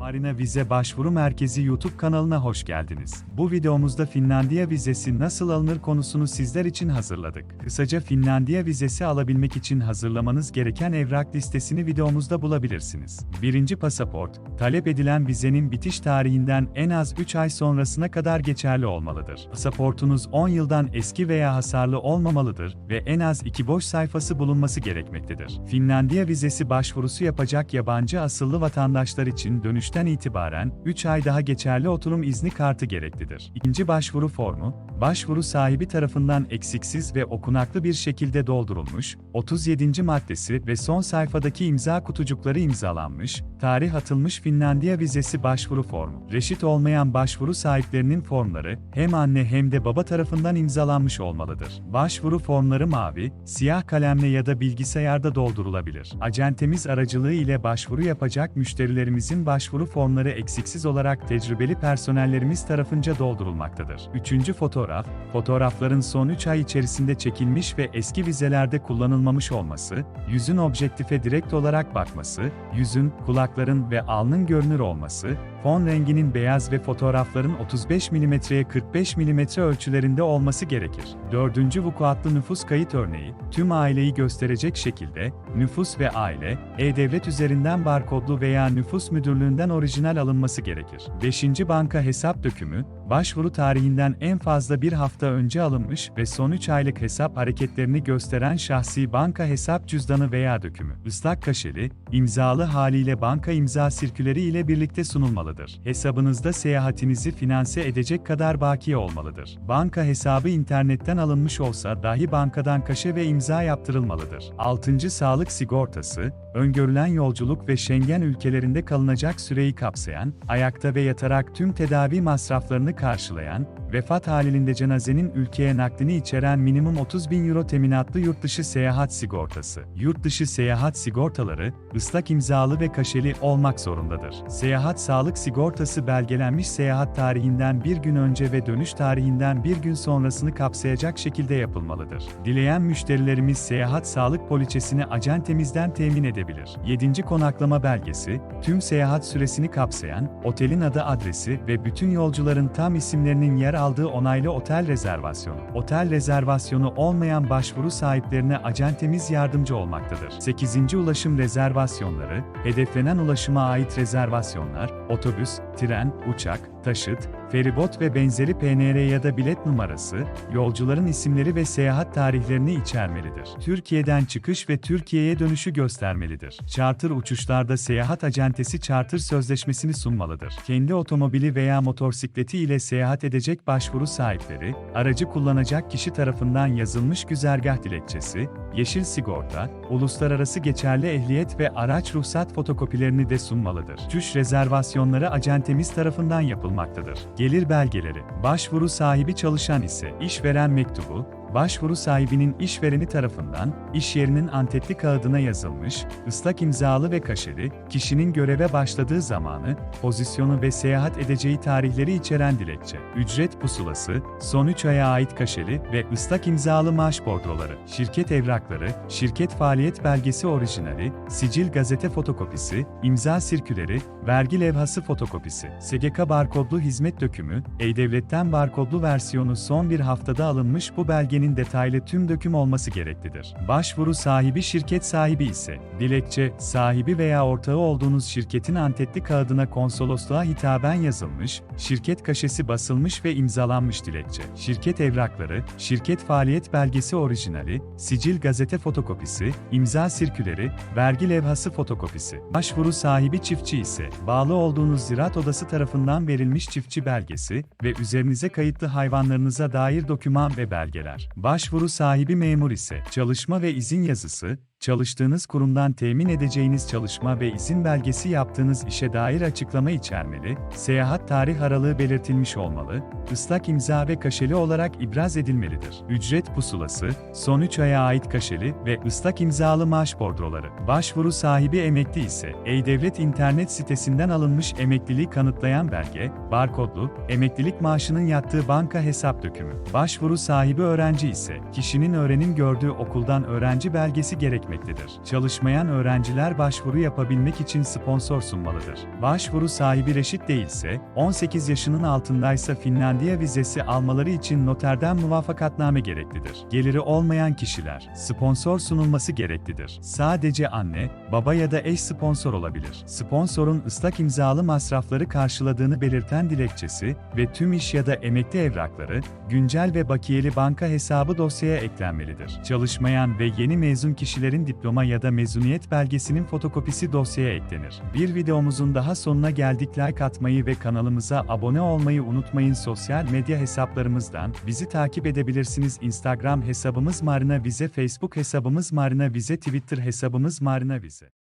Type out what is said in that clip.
Marina Vize Başvuru Merkezi YouTube kanalına hoş geldiniz. Bu videomuzda Finlandiya vizesi nasıl alınır konusunu sizler için hazırladık. Kısaca Finlandiya vizesi alabilmek için hazırlamanız gereken evrak listesini videomuzda bulabilirsiniz. Birinci pasaport, talep edilen vizenin bitiş tarihinden en az 3 ay sonrasına kadar geçerli olmalıdır. Pasaportunuz 10 yıldan eski veya hasarlı olmamalıdır ve en az 2 boş sayfası bulunması gerekmektedir. Finlandiya vizesi başvurusu yapacak yabancı asıllı vatandaşlar için dönüşten itibaren 3 ay daha geçerli oturum izni kartı gereklidir. İkinci başvuru formu, başvuru sahibi tarafından eksiksiz ve okunaklı bir şekilde doldurulmuş, 37. maddesi ve son sayfadaki imza kutucukları imzalanmış, tarih atılmış Finlandiya vizesi başvuru formu. Reşit olmayan başvuru sahiplerinin formları hem anne hem de baba tarafından imzalanmış olmalıdır. Başvuru formları mavi, siyah kalemle ya da bilgisayarda doldurulabilir. Acentemiz aracılığı ile başvuru yapacak müşterilerimizin başvuru formları eksiksiz olarak tecrübeli personellerimiz tarafınca doldurulmaktadır. Üçüncü fotoğraf, fotoğrafların son 3 ay içerisinde çekilmiş ve eski vizelerde kullanılmamış olması, yüzün objektife direkt olarak bakması, yüzün, kulakların ve alnın görünür olması, fon renginin beyaz ve fotoğrafların 35 mm'ye 45 mm ölçülerinde olması gerekir. Dördüncü vukuatlı nüfus kayıt örneği, tüm aileyi gösterecek şekilde, nüfus ve aile, e-devlet üzerinden barkodlu veya nüfus müdürlüğünden orijinal alınması gerekir. Beşinci banka hesap dökümü, başvuru tarihinden en fazla bir hafta önce alınmış ve son 3 aylık hesap hareketlerini gösteren şahsi banka hesap cüzdanı veya dökümü. Islak kaşeli, imzalı haliyle banka imza sirküleri ile birlikte sunulmalıdır. Hesabınızda seyahatinizi finanse edecek kadar baki olmalıdır. Banka hesabı internetten alınmış olsa dahi bankadan kaşe ve imza yaptırılmalıdır. 6. Sağlık sigortası, öngörülen yolculuk ve Schengen ülkelerinde kalınacak süreyi kapsayan, ayakta ve yatarak tüm tedavi masraflarını karşılayan, vefat halinde cenazenin ülkeye naklini içeren minimum 30 bin euro teminatlı yurtdışı seyahat sigortası. Yurtdışı seyahat sigortaları, ıslak imzalı ve kaşeli olmak zorundadır. Seyahat sağlık sigortası belgelenmiş seyahat tarihinden bir gün önce ve dönüş tarihinden bir gün sonrasını kapsayacak şekilde yapılmalıdır. Dileyen müşterilerimiz seyahat sağlık poliçesini acentemizden temin edebilir. 7. konaklama belgesi, tüm seyahat süresini kapsayan, otelin adı adresi ve bütün yolcuların tam isimlerinin yer aldığı onaylı otel rezervasyonu. Otel rezervasyonu olmayan başvuru sahiplerine acentemiz yardımcı olmaktadır. 8. ulaşım rezervasyonları, hedeflenen ulaşıma ait rezervasyonlar, otobüs, tren, uçak, taşıt, feribot ve benzeri PNR ya da bilet numarası, yolcuların isimleri ve seyahat tarihlerini içermelidir. Türkiye'den çıkış ve Türkiye'ye dönüşü göstermelidir. Charter uçuşlarda seyahat acentesi charter sözleşmesini sunmalıdır. Kendi otomobili veya motosikleti ile seyahat edecek başvuru sahipleri, aracı kullanacak kişi tarafından yazılmış güzergah dilekçesi, yeşil sigorta, uluslararası geçerli ehliyet ve araç ruhsat fotokopilerini de sunmalıdır. Uçuş rezervasyonları acentemiz tarafından yapılmaktadır. Gelir belgeleri, başvuru sahibi çalışan ise işveren mektubu, başvuru sahibinin işvereni tarafından, iş yerinin antetli kağıdına yazılmış, ıslak imzalı ve kaşeli, kişinin göreve başladığı zamanı, pozisyonu ve seyahat edeceği tarihleri içeren dilekçe, ücret pusulası, son 3 aya ait kaşeli ve ıslak imzalı maaş bordroları, şirket evrakları, şirket faaliyet belgesi orijinali, sicil gazete fotokopisi, imza sirküleri, vergi levhası fotokopisi, SGK barkodlu hizmet dökümü, E-Devlet'ten barkodlu versiyonu son bir haftada alınmış bu belgenin belgenin detaylı tüm döküm olması gereklidir. Başvuru sahibi şirket sahibi ise, dilekçe, sahibi veya ortağı olduğunuz şirketin antetli kağıdına konsolosluğa hitaben yazılmış, şirket kaşesi basılmış ve imzalanmış dilekçe, şirket evrakları, şirket faaliyet belgesi orijinali, sicil gazete fotokopisi, imza sirküleri, vergi levhası fotokopisi. Başvuru sahibi çiftçi ise, bağlı olduğunuz ziraat odası tarafından verilmiş çiftçi belgesi ve üzerinize kayıtlı hayvanlarınıza dair doküman ve belgeler. Başvuru sahibi memur ise çalışma ve izin yazısı, çalıştığınız kurumdan temin edeceğiniz çalışma ve izin belgesi yaptığınız işe dair açıklama içermeli, seyahat tarih aralığı belirtilmiş olmalı, ıslak imza ve kaşeli olarak ibraz edilmelidir. Ücret pusulası, son 3 aya ait kaşeli ve ıslak imzalı maaş bordroları. Başvuru sahibi emekli ise, E-Devlet internet sitesinden alınmış emekliliği kanıtlayan belge, barkodlu, emeklilik maaşının yattığı banka hesap dökümü. Başvuru sahibi öğrenci ise, kişinin öğrenim gördüğü okuldan öğrenci belgesi gerekmektedir etmektedir. Çalışmayan öğrenciler başvuru yapabilmek için sponsor sunmalıdır. Başvuru sahibi reşit değilse, 18 yaşının altındaysa Finlandiya vizesi almaları için noterden muvaffakatname gereklidir. Geliri olmayan kişiler, sponsor sunulması gereklidir. Sadece anne, baba ya da eş sponsor olabilir. Sponsorun ıslak imzalı masrafları karşıladığını belirten dilekçesi ve tüm iş ya da emekli evrakları, güncel ve bakiyeli banka hesabı dosyaya eklenmelidir. Çalışmayan ve yeni mezun kişilerin diploma ya da mezuniyet belgesinin fotokopisi dosyaya eklenir. Bir videomuzun daha sonuna geldik. Like atmayı ve kanalımıza abone olmayı unutmayın. Sosyal medya hesaplarımızdan bizi takip edebilirsiniz. Instagram hesabımız Marina Vize, Facebook hesabımız Marina Vize, Twitter hesabımız Marina Vize.